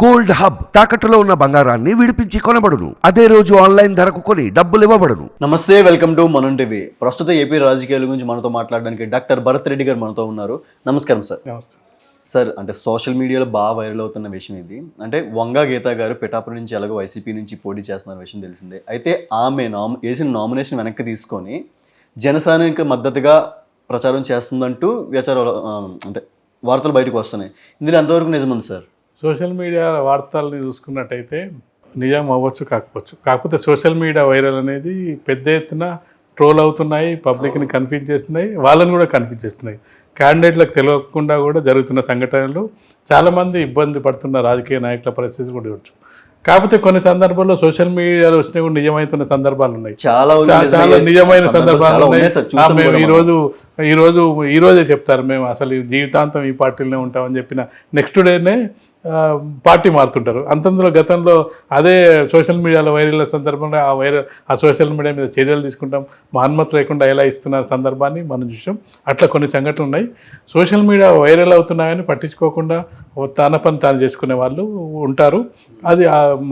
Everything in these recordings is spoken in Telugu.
గోల్డ్ హబ్ తాకట్టులో ఉన్న బంగారాన్ని విడిపించి కొనబడును. అదే రోజు ఆన్లైన్ ధరకు కొని డబ్బులు ఇవ్వబడును. నమస్తే వెల్కమ్ టు మనం టీవీ. ప్రస్తుత ఏపీ రాజకీయాల గురించి మనతో మాట్లాడడానికి డాక్టర్ భరత్ రెడ్డి గారు మనతో ఉన్నారు. నమస్కారం సార్. నమస్తే. సార్ అంటే సోషల్ మీడియాలో బాగా వైరల్ అవుతున్న విషయం ఇది. అంటే వంగా గీత గారు పిఠాపురం నుంచి ఎలాగో వైసీపీ నుంచి పోటీ చేస్తున్న విషయం తెలిసిందే. అయితే ఆమె నామ వేసిన నామినేషన్ వెనక్కి తీసుకొని జనసేనకి మద్దతుగా ప్రచారం చేస్తుందంటూ విచారాలు అంటే వార్తలు బయటకు వస్తున్నాయి. ఇందులో ఎంతవరకు నిజముంది సార్? సోషల్ మీడియా వార్తల్ని చూసుకున్నట్టయితే నిజం అవ్వచ్చు కాకపోవచ్చు. కాకపోతే సోషల్ మీడియా వైరల్ అనేది పెద్ద ఎత్తున ట్రోల్ అవుతున్నాయి పబ్లిక్ని కన్ఫ్యూజ్ చేస్తున్నాయి వాళ్ళని కూడా కన్ఫ్యూజ్ చేస్తున్నాయి. క్యాండిడేట్లకు తెలియకుండా కూడా జరుగుతున్న సంఘటనలు చాలామంది ఇబ్బంది పడుతున్న రాజకీయ నాయకుల పరిస్థితి కూడా చూడొచ్చు కాకపోతే కొన్ని సందర్భాల్లో సోషల్ మీడియాలో వచ్చినవి కూడా నిజమవుతున్న సందర్భాలు ఉన్నాయి. చాలా నిజమైన సందర్భాలు ఉన్నాయి మేము కూడా ఈ. రోజు ఈ రోజు ఈ రోజే చెప్తారు. మేము అసలు జీవితాంతం ఈ పార్టీలోనే ఉంటామని చెప్పిన నెక్స్ట్ డేనే పార్టీ మారుతుంటారు. అంతందులో గతంలో అదే సోషల్ మీడియాలో వైరల్ సందర్భంగా ఆ వైరల్ ఆ సోషల్ మీడియా మీద చర్యలు తీసుకుంటాం. మా అనుమతి లేకుండా ఎలా ఇస్తున్న సందర్భాన్ని మనం చూసాం. అట్లా కొన్ని సంఘటనలు ఉన్నాయి. సోషల్ మీడియా వైరల్ అవుతున్నాయని పట్టించుకోకుండా తన పని తాను చేసుకునే వాళ్ళు ఉంటారు. అది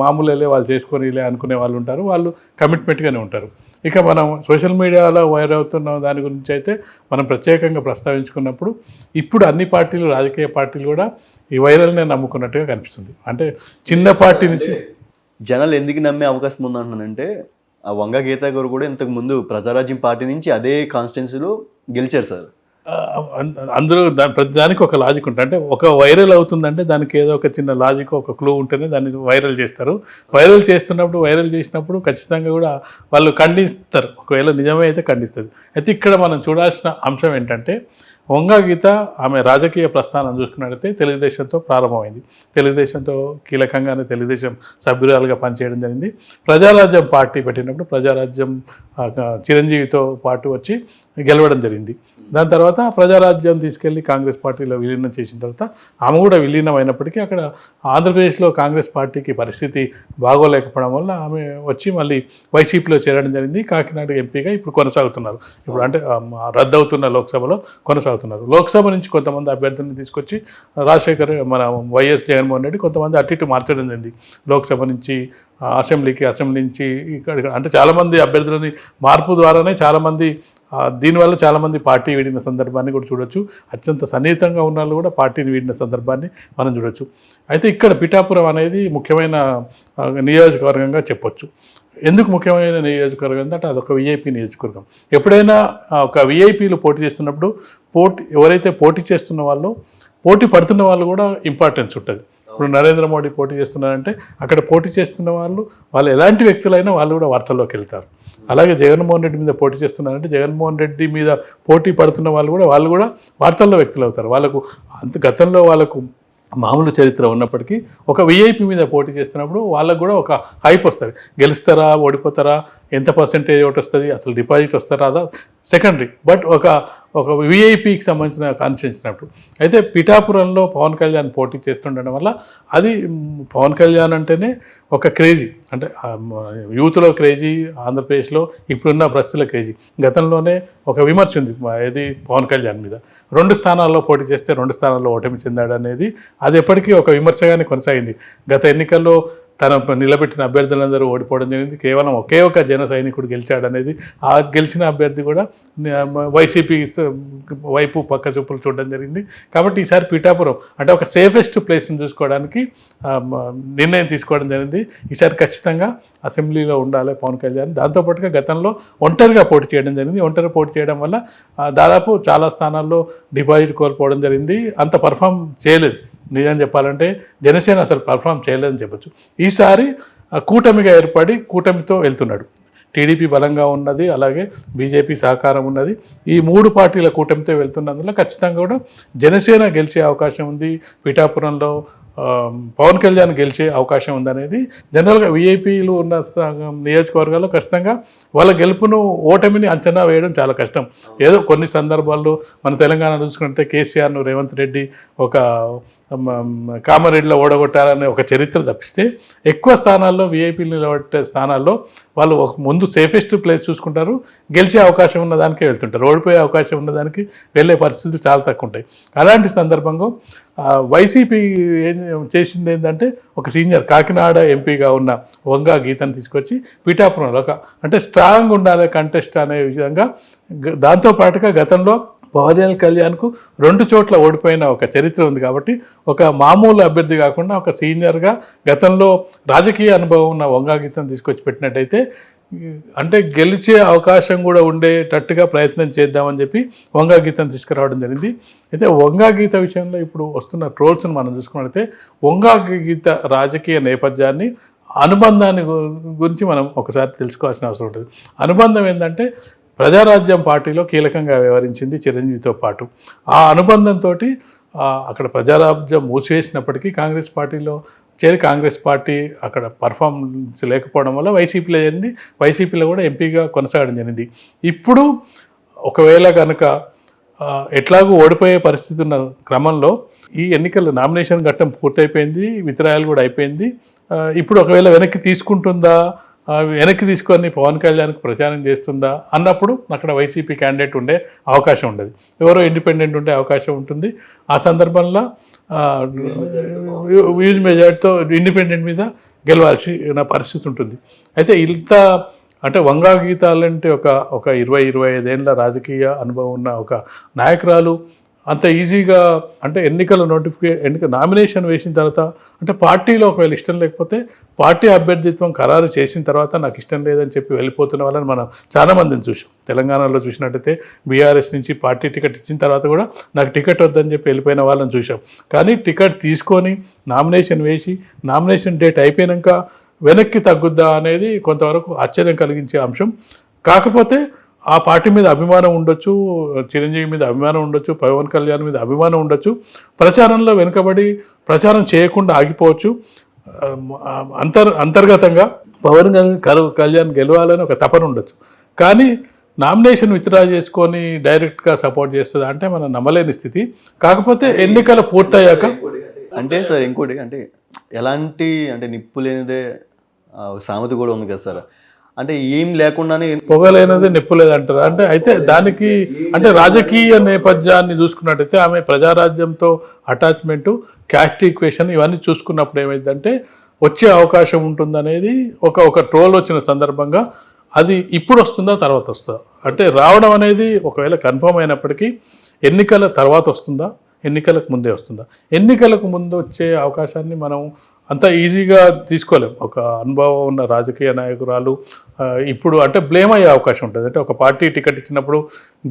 మామూలులే వాళ్ళు చేసుకొని అనుకునే వాళ్ళు ఉంటారు. వాళ్ళు కమిట్మెంట్గానే ఉంటారు. ఇక మనం సోషల్ మీడియాలో వైరల్ అవుతున్న దాని గురించి అయితే మనం ప్రత్యేకంగా ప్రస్తావించుకున్నప్పుడు ఇప్పుడు అన్ని పార్టీలు రాజకీయ పార్టీలు కూడా ఈ వైరల్నే నమ్ముకున్నట్టుగా కనిపిస్తుంది. అంటే చిన్న పార్టీ నుంచి జనాలు ఎందుకు నమ్మే అవకాశం ఉందంటున్నానంటే ఆ వంగ గీత గారు కూడా ఇంతకు ముందు ప్రజారాజ్యం పార్టీ నుంచి అదే కాన్స్టిట్యున్సీలో గెలిచారు సార్. అందరూ దాని ప్రతి దానికి ఒక లాజిక్ ఉంటుంది. అంటే ఒక వైరల్ అవుతుందంటే దానికి ఏదో ఒక చిన్న లాజిక్ ఒక క్లూ ఉంటేనే దాన్ని వైరల్ చేస్తారు. వైరల్ చేస్తున్నప్పుడు వైరల్ చేసినప్పుడు ఖచ్చితంగా కూడా వాళ్ళు ఖండిస్తారు. ఒకవేళ నిజమే అయితే ఖండిస్తుంది అయితే ఇక్కడ మనం చూడాల్సిన అంశం ఏంటంటే వంగా గీత ఆమె రాజకీయ ప్రస్థానం చూసుకున్నట్టయితే తెలుగుదేశంతో ప్రారంభమైంది. తెలుగుదేశంతో కీలకంగానే తెలుగుదేశం సభ్యురాలుగా పనిచేయడం జరిగింది. ప్రజారాజ్యం పార్టీ పెట్టినప్పుడు ప్రజారాజ్యం చిరంజీవితో పాటు వచ్చి గెలవడం జరిగింది. దాని తర్వాత ప్రజారాజ్యం తీసుకెళ్ళి కాంగ్రెస్ పార్టీలో విలీనం చేసిన తర్వాత ఆమె కూడా విలీనం అయినప్పటికీ అక్కడ ఆంధ్రప్రదేశ్లో కాంగ్రెస్ పార్టీకి పరిస్థితి బాగోలేకపోవడం వల్ల ఆమె వచ్చి మళ్ళీ వైసీపీలో చేరడం జరిగింది. కాకినాడ ఎంపీగా ఇప్పుడు కొనసాగుతున్నారు. ఇప్పుడు అంటే రద్దవుతున్న లోక్సభలో కొనసాగుతున్నారు. లోక్సభ నుంచి కొంతమంది అభ్యర్థులను తీసుకొచ్చి రాజశేఖర్ మన వైఎస్ జగన్మోహన్ రెడ్డి కొంతమంది అటు ఇటు మార్చడం జరిగింది. లోక్సభ నుంచి అసెంబ్లీకి అసెంబ్లీ నుంచి ఇక్కడ. అంటే చాలామంది అభ్యర్థులని మార్పు ద్వారానే చాలామంది దీనివల్ల చాలామంది పార్టీ వీడిన సందర్భాన్ని కూడా చూడొచ్చు. అత్యంత సన్నిహితంగా ఉన్న వాళ్ళు కూడా పార్టీని వీడిన సందర్భాన్ని మనం చూడొచ్చు. అయితే ఇక్కడ పిఠాపురం అనేది ముఖ్యమైన నియోజకవర్గంగా చెప్పొచ్చు. ఎందుకు ముఖ్యమైన నియోజకవర్గం అంటే అదొక విఐపి నియోజకవర్గం. ఎప్పుడైనా ఒక విఐపీలు పోటీ చేస్తున్నప్పుడు పోటీ ఎవరైతే పోటీ చేస్తున్న వాళ్ళు పోటీ పడుతున్న వాళ్ళు కూడా ఇంపార్టెన్స్ ఉంటుంది. ఇప్పుడు నరేంద్ర మోడీ పోటీ చేస్తున్నారంటే అక్కడ పోటీ చేస్తున్న వాళ్ళు వాళ్ళు ఎలాంటి వ్యక్తులైనా వాళ్ళు కూడా వార్తల్లోకి వెళ్తారు. అలాగే జగన్మోహన్ రెడ్డి మీద పోటీ చేస్తున్నారంటే జగన్మోహన్ రెడ్డి మీద పోటీ పడుతున్న వాళ్ళు కూడా వాళ్ళు కూడా వార్తల్లో వ్యక్తులు అవుతారు. వాళ్ళకు అంత గతంలో వాళ్ళకు మామూలు చరిత్ర ఉన్నప్పటికీ ఒక విఐపి మీద పోటీ చేస్తున్నప్పుడు వాళ్ళకు కూడా ఒక హైప్ వస్తుంది. గెలుస్తారా ఓడిపోతారా ఎంత పర్సెంటేజ్ ఒకటి వస్తుంది అసలు డిపాజిట్ వస్తారా సెకండరీ బట్ ఒక ఒక విఐపికి సంబంధించిన కాన్స్టిట్యూన్సినప్పుడు అయితే పిఠాపురంలో పవన్ కళ్యాణ్ పోటీ చేస్తుండడం వల్ల అది పవన్ కళ్యాణ్ అంటేనే ఒక క్రేజీ అంటే యూత్లో క్రేజీ ఆంధ్రప్రదేశ్లో ఇప్పుడున్న ప్రస్తుల క్రేజీ గతంలోనే ఒక విమర్శ ఉంది మ, ఏది పవన్ కళ్యాణ్ మీద. రెండు స్థానాల్లో పోటీ చేస్తే రెండు స్థానాల్లో ఓటమి చెందాడు అనేది అది ఎప్పటికీ ఒక విమర్శగానే కొనసాగింది. గత ఎన్నికల్లో తన నిలబెట్టిన అభ్యర్థులందరూ ఓడిపోవడం జరిగింది. కేవలం ఒకే ఒక జన సైనికుడు గెలిచాడు అనేది ఆ గెలిచిన అభ్యర్థి కూడా వైసీపీ వైపు పక్క చూపులు చూడడం జరిగింది. కాబట్టి ఈసారి పీఠాపురం అంటే ఒక సేఫెస్ట్ ప్లేస్ని చూసుకోవడానికి నిర్ణయం తీసుకోవడం జరిగింది. ఈసారి ఖచ్చితంగా అసెంబ్లీలో ఉండాలి పవన్ కళ్యాణ్. దాంతోపాటుగా గతంలో ఒంటరిగా పోటీ చేయడం జరిగింది. ఒంటరి పోటీ చేయడం వల్ల దాదాపు చాలా స్థానాల్లో డిపాజిట్ కోల్పోవడం జరిగింది. అంత పర్ఫామ్ చేయలేదు. నిజం చెప్పాలంటే జనసేన అసలు పర్ఫామ్ చేయలేదని చెప్పొచ్చు. ఈసారి కూటమిగా ఏర్పడి కూటమితో వెళ్తున్నాడు. టీడీపీ బలంగా ఉన్నది అలాగే బీజేపీ సహకారం ఉన్నది. ఈ మూడు పార్టీల కూటమితో వెళ్తున్నందులో ఖచ్చితంగా కూడా జనసేన గెలిచే అవకాశం ఉంది. పిఠాపురంలో పవన్ కళ్యాణ్ గెలిచే అవకాశం ఉందనేది జనరల్గా విఐపీలు ఉన్న నియోజకవర్గాల్లో ఖచ్చితంగా వాళ్ళ గెలుపును ఓటమిని అంచనా వేయడం చాలా కష్టం. ఏదో కొన్ని సందర్భాల్లో మన తెలంగాణ చూసుకుంటే కేసీఆర్ను రేవంత్ రెడ్డి ఒక కామారెడ్డిలో ఓడగొట్టారనే ఒక చరిత్ర తప్పిస్తే ఎక్కువ స్థానాల్లో విఐపీలు నిలబట్టే స్థానాల్లో వాళ్ళు ఒక ముందు సేఫెస్ట్ ప్లేస్ చూసుకుంటారు. గెలిచే అవకాశం ఉన్న దానికే వెళ్తుంటారు. ఓడిపోయే అవకాశం ఉన్న దానికి వెళ్ళే పరిస్థితులు చాలా తక్కువ ఉంటాయి. అలాంటి సందర్భంగా వైసీపీ ఏం చేసింది ఏంటంటే ఒక సీనియర్ కాకినాడ ఎంపీగా ఉన్న వంగా గీతను తీసుకొచ్చి పీఠాపురంలో ఒక అంటే స్ట్రాంగ్ ఉండాలి కంటెస్ట్ అనే విధంగా దాంతోపాటుగా దాంతో పాటుగా గతంలో పవన్ కళ్యాణ్కు రెండు చోట్ల ఓడిపోయిన ఒక చరిత్ర ఉంది కాబట్టి ఒక మామూలు అభ్యర్థి కాకుండా ఒక సీనియర్గా గతంలో రాజకీయ అనుభవం ఉన్న వంగా గీతం తీసుకొచ్చి పెట్టినట్టయితే అంటే గెలిచే అవకాశం కూడా ఉండేటట్టుగా ప్రయత్నం చేద్దామని చెప్పి వంగా గీతను తీసుకురావడం జరిగింది. అయితే వంగా గీత విషయంలో ఇప్పుడు వస్తున్న ట్రోల్స్ని మనం చూసుకున్నట్లయితే వంగా గీత రాజకీయ నేపథ్యాన్ని అనుబంధాన్ని గురించి మనం ఒకసారి తెలుసుకోవాల్సిన అవసరం ఉంటుంది. అనుబంధం ఏంటంటే ప్రజారాజ్యం పార్టీలో కీలకంగా వ్యవహరించింది చిరంజీవితో పాటు. ఆ అనుబంధంతో అక్కడ ప్రజారాజ్యం మూసివేసినప్పటికీ కాంగ్రెస్ పార్టీలో చేరి కాంగ్రెస్ పార్టీ అక్కడ పర్ఫార్మెన్స్ లేకపోవడం వల్ల వైసీపీలో జరిగింది. వైసీపీలో కూడా ఎంపీగా కొనసాగడం జరిగింది. ఇప్పుడు ఒకవేళ కనుక ఎట్లాగూ ఓడిపోయే పరిస్థితి ఉన్న క్రమంలో ఈ ఎన్నికల నామినేషన్ ఘట్టం పూర్తయిపోయింది విత్రాయాలు కూడా అయిపోయింది. ఇప్పుడు ఒకవేళ వెనక్కి తీసుకుంటుందా వెనక్కి తీసుకొని పవన్ కళ్యాణ్కి ప్రచారం చేస్తుందా అన్నప్పుడు అక్కడ వైసీపీ క్యాండిడేట్ ఉండే అవకాశం ఉండదు. ఎవరో ఇండిపెండెంట్ ఉండే అవకాశం ఉంటుంది. ఆ సందర్భంలో వ్యూజ్ మెజార్టీతో ఇండిపెండెంట్ మీద గెలవాల్సిన పరిస్థితి ఉంటుంది. అయితే ఇంత అంటే వంగా గీతాలంటే ఒక ఒక ఇరవై ఇరవై ఐదేళ్ళ రాజకీయ అనుభవం ఉన్న ఒక నాయకురాలు అంత ఈజీగా అంటే ఎన్నికల నోటిఫికే ఎన్నిక నామినేషన్ వేసిన తర్వాత అంటే పార్టీలో ఒకవేళ ఇష్టం లేకపోతే పార్టీ అభ్యర్థిత్వం ఖరారు చేసిన తర్వాత నాకు ఇష్టం లేదని చెప్పి వెళ్ళిపోతున్న వాళ్ళని మనం చాలా మందిని చూసాం తెలంగాణలో చూసినట్టయితే బీఆర్ఎస్ నుంచి పార్టీ టికెట్ ఇచ్చిన తర్వాత కూడా నాకు టికెట్ వద్దని చెప్పి వెళ్ళిపోయిన వాళ్ళని చూసాం కానీ టికెట్ తీసుకొని నామినేషన్ వేసి నామినేషన్ డేట్ అయిపోయాక వెనక్కి తగ్గుద్దా అనేది కొంతవరకు ఆశ్చర్యం కలిగించే అంశం. కాకపోతే ఆ పార్టీ మీద అభిమానం ఉండొచ్చు చిరంజీవి మీద అభిమానం ఉండొచ్చు పవన్ కళ్యాణ్ మీద అభిమానం ఉండొచ్చు ప్రచారంలో వెనుకబడి ప్రచారం చేయకుండా ఆగిపోవచ్చు. అంతర్ అంతర్గతంగా పవన్ కళ్యాణ్ గెలవాలని ఒక తపన ఉండొచ్చు. కానీ నామినేషన్ విత్డ్రా చేసుకొని డైరెక్ట్గా సపోర్ట్ చేస్తుంది అంటే మనం నమ్మలేని స్థితి. కాకపోతే ఎన్నికలు పూర్తయ్యాక అంటే సార్ ఇంకోటి అంటే ఎలాంటి అంటే నిప్పు లేనిదే సామెత కూడా ఉంది కదా సార్. అంటే ఏం లేకుండానే పొగలేనది నిప్పులేదు అంటారు అంటే అయితే దానికి అంటే రాజకీయ నేపథ్యాన్ని చూసుకున్నట్టయితే ఆమె ప్రజారాజ్యంతో అటాచ్మెంటు క్యాస్ట్ ఈక్వేషన్ ఇవన్నీ చూసుకున్నప్పుడు ఏమైందంటే వచ్చే అవకాశం ఉంటుందనేది ఒక ఒక ట్రోల్ వచ్చిన సందర్భంగా అది ఇప్పుడు వస్తుందా తర్వాత వస్తుందా? అంటే రావడం అనేది ఒకవేళ కన్ఫర్మ్ అయినప్పటికీ ఎన్నికల తర్వాత వస్తుందా ఎన్నికలకు ముందే వస్తుందా? ఎన్నికలకు ముందు వచ్చే అవకాశాన్ని మనం అంత ఈజీగా తీసుకోలేం. ఒక అనుభవం ఉన్న రాజకీయ నాయకురాలు ఇప్పుడు అంటే బ్లేమ్ అయ్యే అవకాశం ఉంటుంది. అంటే ఒక పార్టీ టికెట్ ఇచ్చినప్పుడు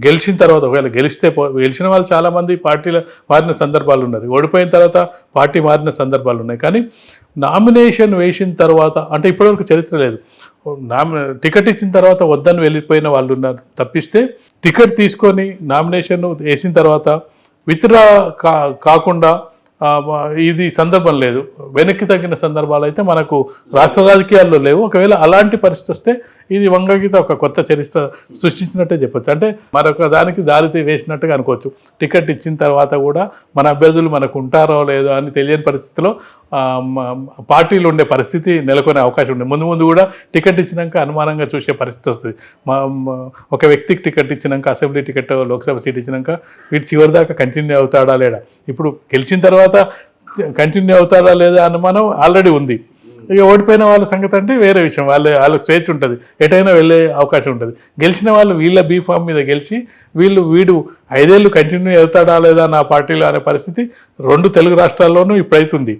గెలిచిన తర్వాత ఒకవేళ గెలిస్తే గెలిచిన వాళ్ళు చాలామంది పార్టీల మారిన సందర్భాలు ఉన్నారు ఓడిపోయిన తర్వాత పార్టీ మారిన సందర్భాలు ఉన్నాయి. కానీ నామినేషన్ వేసిన తర్వాత అంటే ఇప్పటివరకు చరిత్ర లేదు. నామి టికెట్ ఇచ్చిన తర్వాత వద్దని వెళ్ళిపోయిన వాళ్ళు ఉన్నారు తప్పిస్తే టికెట్ తీసుకొని నామినేషన్ వేసిన తర్వాత విత్డ్రా కా కాకుండా ఇది సందర్భం లేదు. వెనక్కి తగ్గిన సందర్భాలు అయితే మనకు రాష్ట్ర రాజకీయాల్లో లేవు. ఒకవేళ అలాంటి పరిస్థితి వస్తే ఇది వంగగీత ఒక కొత్త చరిత్ర సృష్టించినట్టే చెప్పొచ్చు. అంటే మరొక దానికి దారితీ వేసినట్టుగా అనుకోవచ్చు. టికెట్ ఇచ్చిన తర్వాత కూడా మన అభ్యర్థులు మనకు ఉంటారో లేదో అని తెలియని పరిస్థితిలో పార్టీలు ఉండే పరిస్థితి నెలకొనే అవకాశం ఉంది. ముందు ముందు కూడా టికెట్ ఇచ్చినాక అనుమానంగా చూసే పరిస్థితి వస్తుంది. ఒక వ్యక్తికి టికెట్ ఇచ్చినాక అసెంబ్లీ టికెట్ లోక్సభ సీట్ ఇచ్చినాక వీటి చివరి దాకా కంటిన్యూ అవుతాడా లేడా ఇప్పుడు గెలిచిన తర్వాత కంటిన్యూ అవుతాడా లేదా అనుమానం ఆల్రెడీ ఉంది. ఇక ఓడిపోయిన వాళ్ళ సంగతి అంటే వేరే విషయం. వాళ్ళ వాళ్ళకి స్వేచ్ఛ ఉంటుంది. ఎటైనా వెళ్ళే అవకాశం ఉంటుంది. గెలిచిన వాళ్ళు వీళ్ళ బీ ఫామ్ మీద గెలిచి వీళ్ళు వీడు ఐదేళ్ళు కంటిన్యూ అవుతాడా లేదా నా పార్టీలో అనే పరిస్థితి రెండు తెలుగు రాష్ట్రాల్లోనూ ఇప్పుడైతుంది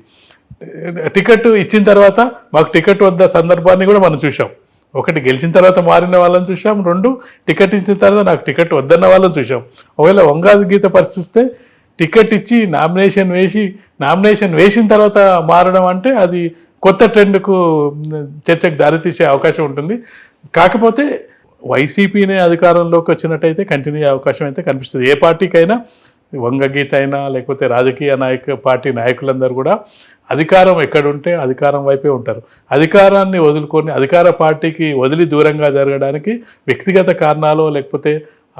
టికెట్ ఇచ్చిన తర్వాత మాకు టికెట్ వద్ద సందర్భాన్ని కూడా మనం చూసాం ఒకటి గెలిచిన తర్వాత మారిన వాళ్ళని చూసాం రెండు టికెట్ ఇచ్చిన తర్వాత నాకు టికెట్ వద్దన్న వాళ్ళని చూసాం ఒకవేళ వంగాది గీత పరిస్థితే టికెట్ ఇచ్చి నామినేషన్ వేసి నామినేషన్ వేసిన తర్వాత మారడం అంటే అది కొత్త ట్రెండ్కు చర్చకు దారితీసే అవకాశం ఉంటుంది. కాకపోతే వైసీపీనే అధికారంలోకి వచ్చినట్టయితే కంటిన్యూ అయ్యే అవకాశం అయితే కనిపిస్తుంది. ఏ పార్టీకైనా వంగగీత అయినా లేకపోతే రాజకీయ నాయక పార్టీ నాయకులందరూ కూడా అధికారం ఎక్కడుంటే అధికారం వైపే ఉంటారు. అధికారాన్ని వదులుకొని అధికార పార్టీకి వదిలి దూరంగా జరగడానికి వ్యక్తిగత కారణాలు లేకపోతే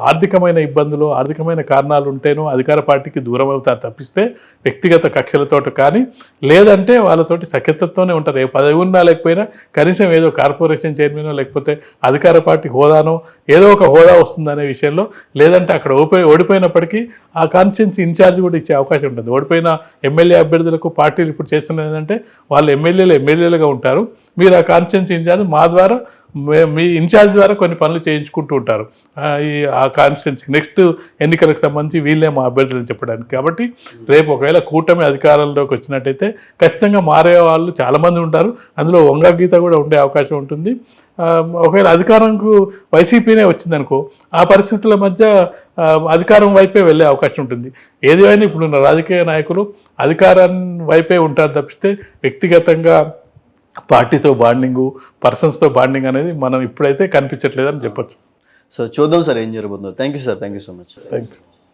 ఆర్థికమైన ఇబ్బందులు ఆర్థికమైన కారణాలు ఉంటేనో అధికార పార్టీకి దూరం అవుతారు తప్పిస్తే వ్యక్తిగత కక్షలతోటి కానీ లేదంటే వాళ్ళతోటి సఖ్యతతోనే ఉంటారు. ఏ పదవి ఉన్నా లేకపోయినా కనీసం ఏదో కార్పొరేషన్ చైర్మన్ లేకపోతే అధికార పార్టీ హోదానో ఏదో ఒక హోదా వస్తుందనే విషయంలో లేదంటే అక్కడ ఓడిపోయి ఓడిపోయినప్పటికీ ఆ కాన్స్టిట్యున్సీ ఇన్ఛార్జ్ కూడా ఇచ్చే అవకాశం ఉంటుంది ఓడిపోయిన ఎమ్మెల్యే అభ్యర్థులకు పార్టీలు ఇప్పుడు చేస్తున్నది ఏంటంటే వాళ్ళు ఎమ్మెల్యేలు ఎమ్మెల్యేలుగా ఉంటారు. మీరు ఆ కాన్స్టిట్యున్సీ ఇన్ఛార్జ్ మా ద్వారా మీ ఇన్ఛార్జ్ ద్వారా కొన్ని పనులు చేయించుకుంటూ ఉంటారు. ఈ ఆ కాన్స్టిట్యున్సీ నెక్స్ట్ ఎన్నికలకు సంబంధించి వీళ్ళే మా అభ్యర్థులు చెప్పడానికి. కాబట్టి రేపు ఒకవేళ కూటమి అధికారంలోకి వచ్చినట్టయితే ఖచ్చితంగా మారే వాళ్ళు చాలామంది ఉంటారు. అందులో వంగ గీత కూడా ఉండే అవకాశం ఉంటుంది. ఒకవేళ అధికారంకు వైసీపీనే వచ్చిందనుకో ఆ పరిస్థితుల మధ్య అధికారం వైపే వెళ్ళే అవకాశం ఉంటుంది. ఏదేమైనా ఇప్పుడున్న రాజకీయ నాయకులు అధికారం వైపే ఉంటారు తప్పిస్తే వ్యక్తిగతంగా పార్టీతో బాండింగు పర్సన్స్తో బాండింగ్ అనేది మనం ఇప్పుడైతే కనిపించట్లేదని చెప్పొచ్చు. సో చూద్దాం సార్ ఏం జరగబోతుందో. Thank you sir thank you so much. Thank you